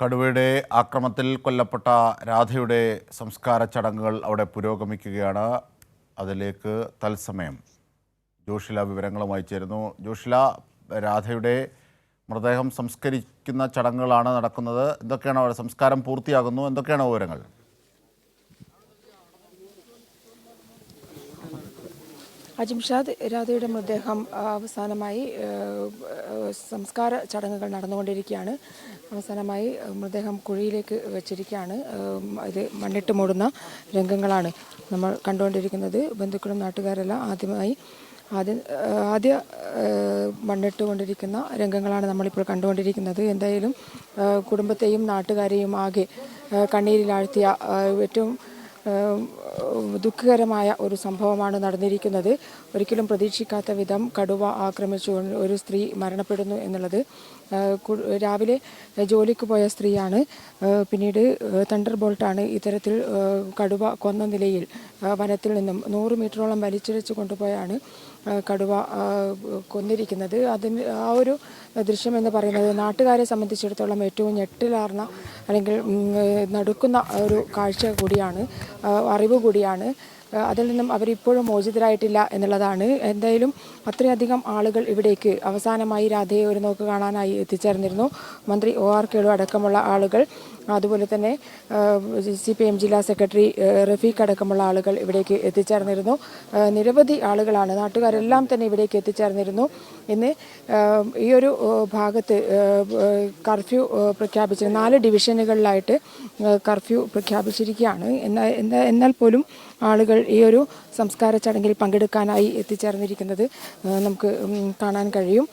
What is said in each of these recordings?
കടുവയുടെ ആക്രമത്തിൽ കൊല്ലപ്പെട്ട രാധയുടെ സംസ്കാര ചടങ്ങുകൾ അവിടെ പുരോഗമിക്കുകയാണ്. അതിലേക്ക് തത്സമയം ജോഷില വിവരങ്ങളുമായി ചേരുന്നു. ജോഷില രാധയുടെ മൃതദേഹം സംസ്കരിക്കുന്ന ചടങ്ങുകളാണ് നടക്കുന്നത്. എന്തൊക്കെയാണ് അവിടെ സംസ്കാരം പൂർത്തിയാകുന്നു? എന്തൊക്കെയാണ് വിവരങ്ങൾ? അജിംഷാദ് രാധയുടെ മൃതദേഹം അവസാനമായി സംസ്കാര ചടങ്ങുകൾ നടന്നുകൊണ്ടിരിക്കുകയാണ്. അവസാനമായി മൃതദേഹം കുഴിയിലേക്ക് വെച്ചിരിക്കുകയാണ്. ഇത് മണ്ണിട്ട് മൂടുന്ന രംഗങ്ങളാണ് നമ്മൾ കണ്ടുകൊണ്ടിരിക്കുന്നത്. ബന്ധുക്കളും നാട്ടുകാരെല്ലാം ആദ്യമായി ആദ്യം ആദ്യ മണ്ണിട്ട് കൊണ്ടിരിക്കുന്ന രംഗങ്ങളാണ് നമ്മളിപ്പോൾ കണ്ടുകൊണ്ടിരിക്കുന്നത്. എന്തായാലും കുടുംബത്തെയും നാട്ടുകാരെയും ആകെ കണ്ണീരിലാഴ്ത്തിയ ഏറ്റവും ദുഃഖകരമായ ഒരു സംഭവമാണ് നടന്നിരിക്കുന്നത്. ഒരിക്കലും പ്രതീക്ഷിക്കാത്ത വിധം കടുവ ആക്രമിച്ചു. ഒരു സ്ത്രീ മരണപ്പെടുന്നു എന്നുള്ളത് രാവിലെ ജോലിക്ക് പോയ സ്ത്രീയാണ്. പിന്നീട് തണ്ടർ ബോൾട്ടാണ് ഇത്തരത്തിൽ കടുവ കൊന്ന നിലയിൽ വനത്തിൽ നിന്നും നൂറ് മീറ്ററോളം വലിച്ചിഴച്ച് കൊണ്ടുപോയാണ് കടുവ കൊന്നിരിക്കുന്നത്. അതിന് ആ ഒരു ദൃശ്യം എന്ന് പറയുന്നത് നാട്ടുകാരെ സംബന്ധിച്ചിടത്തോളം ഏറ്റവും ഞെട്ടിലാർന്ന അല്ലെങ്കിൽ നടുക്കുന്ന ഒരു കാഴ്ച കൂടിയാണ് അറിവ് കൂടിയാണ്. അതിൽ നിന്നും അവരിപ്പോഴും മോചിതരായിട്ടില്ല എന്നുള്ളതാണ്. എന്തായാലും അത്രയധികം ആളുകൾ ഇവിടേക്ക് അവസാനമായി രാധയെ ഒരു നോക്ക് കാണാനായി എത്തിച്ചേർന്നിരുന്നു. മന്ത്രി ഒ ആർ കേളു അടക്കമുള്ള ആളുകൾ അതുപോലെ തന്നെ സി പി എം ജില്ലാ സെക്രട്ടറി റഫീഖ് അടക്കമുള്ള ആളുകൾ ഇവിടേക്ക് എത്തിച്ചേർന്നിരുന്നു. നിരവധി ആളുകളാണ് നാട്ടുകാരെല്ലാം തന്നെ ഇവിടേക്ക് എത്തിച്ചേർന്നിരുന്നു. ഇന്ന് ഈ ഒരു ഭാഗത്ത് കർഫ്യൂ പ്രഖ്യാപിച്ച നാല് ഡിവിഷനുകളിലായിട്ട് കർഫ്യൂ പ്രഖ്യാപിച്ചിരിക്കുകയാണ്. എന്നാൽ എന്നാൽ പോലും ആളുകൾ ഈ ഒരു സംസ്കാര ചടങ്ങിൽ പങ്കെടുക്കാനായി എത്തിച്ചേർന്നിരിക്കുന്നത് നമുക്ക് കാണാൻ കഴിയും.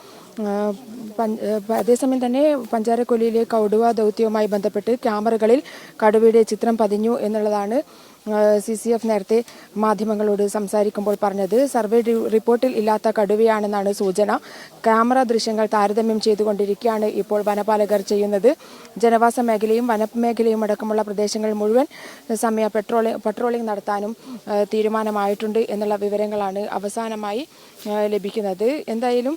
അതേസമയം തന്നെ പഞ്ചാരക്കൊല്ലിയിലെ കൗടുവ ദൗത്യവുമായി ബന്ധപ്പെട്ട് ക്യാമറകളിൽ കടുവയുടെ ചിത്രം പതിഞ്ഞു എന്നുള്ളതാണ് സി സി എഫ് നേരത്തെ മാധ്യമങ്ങളോട് സംസാരിക്കുമ്പോൾ പറഞ്ഞത് സർവേ റിപ്പോർട്ടിൽ ഇല്ലാത്ത കടുവയാണെന്നാണ് സൂചന. ക്യാമറ ദൃശ്യങ്ങൾ താരതമ്യം ചെയ്തുകൊണ്ടിരിക്കുകയാണ് ഇപ്പോൾ വനപാലകർ ചെയ്യുന്നത്. ജനവാസ മേഖലയും വനമേഖലയും അടക്കമുള്ള പ്രദേശങ്ങൾ മുഴുവൻ സമയ പെട്രോളിംഗ് പട്രോളിംഗ് നടത്താനും തീരുമാനമായിട്ടുണ്ട് എന്നുള്ള വിവരങ്ങളാണ് അവസാനമായി ലഭിക്കുന്നത്. എന്തായാലും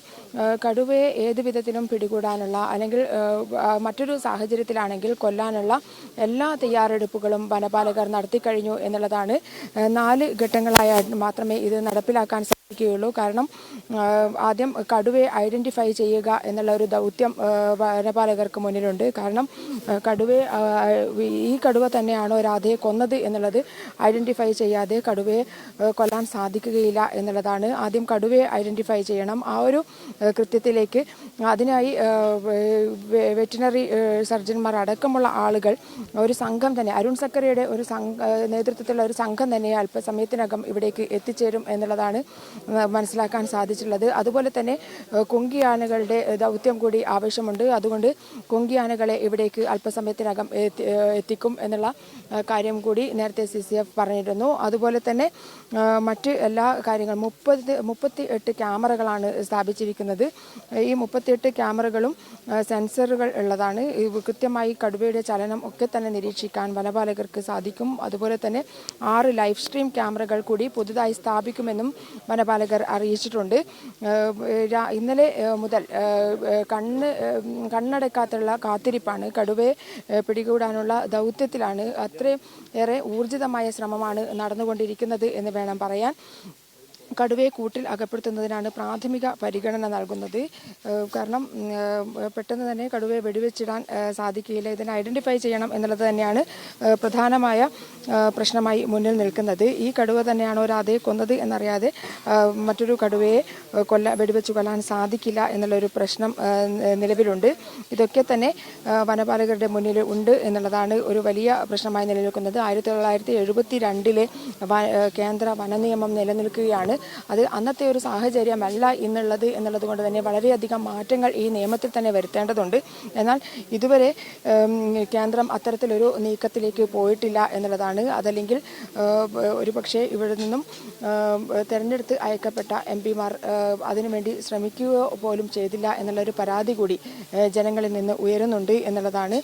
കടുവയെ ഏത് വിധത്തിലും പിടികൂടാനുള്ള അല്ലെങ്കിൽ മറ്റൊരു സാഹചര്യത്തിലാണെങ്കിൽ കൊല്ലാനുള്ള എല്ലാ തയ്യാറെടുപ്പുകളും വനപാലകർ നടത്തിക്കഴിഞ്ഞു എന്നുള്ളതാണ്. നാല് ഘട്ടങ്ങളായി മാത്രമേ ഇത് നടപ്പിലാക്കാൻ സാധിക്കുകയുള്ളൂ കാരണം ആദ്യം കടുവയെ ഐഡന്റിഫൈ ചെയ്യുക എന്നുള്ള ഒരു ദൗത്യം വനപാലകർക്ക് മുന്നിലുണ്ട്. കാരണം കടുവയെ ഈ കടുവ തന്നെയാണോ രാധയെ കൊന്നത് എന്നുള്ളത് ഐഡന്റിഫൈ ചെയ്യാതെ കടുവയെ കൊല്ലാൻ സാധിക്കുകയില്ല എന്നുള്ളതാണ്. ആദ്യം കടുവയെ ഐഡന്റിഫൈ ചെയ്യണം. ആ ഒരു കൃത്യത്തിലേക്ക് അതിനായി വെറ്റിനറി സർജന്മാർ അടക്കമുള്ള ആളുകൾ ഒരു സംഘം തന്നെ അരുൺ സക്കരയുടെ ഒരു നേതൃത്വത്തിലുള്ള ഒരു സംഘം തന്നെ അല്പസമയത്തിനകം ഇവിടേക്ക് എത്തിച്ചേരും എന്നുള്ളതാണ് മനസ്സിലാക്കാൻ സാധിച്ചിട്ടുള്ളത്. അതുപോലെ തന്നെ കൊങ്കിയാനകളുടെ ദൗത്യം കൂടി ആവശ്യമുണ്ട് അതുകൊണ്ട് കൊങ്കിയാനകളെ ഇവിടേക്ക് അല്പസമയത്തിനകം എത്തിക്കും എന്നുള്ള കാര്യം കൂടി നേരത്തെ സി സി എഫ് പറഞ്ഞിരുന്നു. അതുപോലെ തന്നെ മറ്റ് എല്ലാ കാര്യങ്ങളും മുപ്പത് മുപ്പത്തി എട്ട് ക്യാമറകളാണ് സ്ഥാപിച്ചിരിക്കുന്നത്. ഈ മുപ്പത്തിയെട്ട് ക്യാമറകളും സെൻസറുകൾ ഉള്ളതാണ്. കൃത്യമായി കടുവയുടെ ചലനം ഒക്കെ തന്നെ നിരീക്ഷിക്കാൻ വനപാലകർക്ക് സാധിക്കും. അതുപോലെ തന്നെ ആറ് ലൈവ് സ്ട്രീം ക്യാമറകൾ കൂടി പുതുതായി സ്ഥാപിക്കുമെന്നും വനപാലകർ അറിയിച്ചിട്ടുണ്ട്. ഇന്നലെ മുതൽ കണ്ണ് കണ്ണടക്കാത്തുള്ള കാത്തിരിപ്പാണ്. കടുവയെ പിടികൂടാനുള്ള ദൗത്യത്തിലാണ് അത്രയും ഏറെ ഊർജിതമായ ശ്രമമാണ് നടന്നുകൊണ്ടിരിക്കുന്നത് എന്ന് വേണം പറയാൻ. കടുവയെ കൂട്ടിൽ അകപ്പെടുത്തുന്നതിനാണ് പ്രാഥമിക പരിഗണന നൽകുന്നത്. കാരണം പെട്ടെന്ന് തന്നെ കടുവയെ വെടിവെച്ചിടാൻ സാധിക്കുകയില്ല. ഇതിനെ ഐഡന്റിഫൈ ചെയ്യണം എന്നുള്ളത് തന്നെയാണ് പ്രധാനമായ പ്രശ്നമായി മുന്നിൽ നിൽക്കുന്നത്. ഈ കടുവ തന്നെയാണോ ഒരാതെ കൊന്നത് എന്നറിയാതെ മറ്റൊരു കടുവയെ കൊല്ല വെടിവെച്ച് കൊല്ലാൻ സാധിക്കില്ല എന്നുള്ളൊരു പ്രശ്നം നിലവിലുണ്ട്. ഇതൊക്കെ തന്നെ വനപാലകരുടെ മുന്നിൽ ഉണ്ട് എന്നുള്ളതാണ് ഒരു വലിയ പ്രശ്നമായി നിലനിൽക്കുന്നത്. ആയിരത്തി തൊള്ളായിരത്തി എഴുപത്തി രണ്ടിലെ കേന്ദ്ര വനനിയമം നിലനിൽക്കുകയാണ്. അത് അന്നത്തെ ഒരു സാഹചര്യമല്ല ഇന്നുള്ളത് എന്നുള്ളത് കൊണ്ട് തന്നെ വളരെയധികം മാറ്റങ്ങൾ ഈ നിയമത്തിൽ തന്നെ വരുത്തേണ്ടതുണ്ട്. എന്നാൽ ഇതുവരെ കേന്ദ്രം അത്തരത്തിലൊരു നീക്കത്തിലേക്ക് പോയിട്ടില്ല എന്നുള്ളതാണ്. അതല്ലെങ്കിൽ ഏഹ്, ഒരു പക്ഷേ ഇവിടെ നിന്നും തെരഞ്ഞെടുത്ത് അയക്കപ്പെട്ട എം പിമാർ അതിനുവേണ്ടി ശ്രമിക്കുക പോലും ചെയ്തില്ല എന്നുള്ളൊരു പരാതി കൂടി ജനങ്ങളിൽ നിന്ന് ഉയരുന്നുണ്ട് എന്നുള്ളതാണ്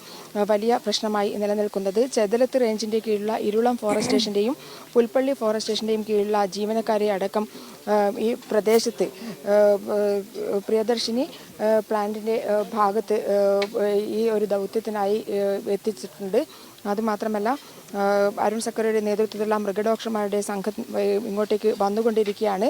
വലിയ പ്രശ്നമായി നിലനിൽക്കുന്നത്. ചെതലത്ത് റേഞ്ചിന്റെ കീഴിലുള്ള ഇരുളം ഫോറസ്റ്റ് സ്റ്റേഷന്റെയും പുൽപ്പള്ളി ഫോറസ്റ്റ് സ്റ്റേഷന്റെയും കീഴിലുള്ള ജീവനക്കാരെ അടക്കം ഈ പ്രദേശത്ത് പ്രിയദർശിനി പ്ലാന്റിന്റെ ഭാഗത്ത് ഈ ഒരു ദൗത്യത്തിനായി എത്തിച്ചിട്ടുണ്ട്. അതുമാത്രമല്ല അരുൺ സക്കറിയുടെ നേതൃത്വത്തിലുള്ള മൃഗഡോക്ടർമാരുടെ സംഘം ഇങ്ങോട്ടേക്ക് വന്നുകൊണ്ടിരിക്കുകയാണ്.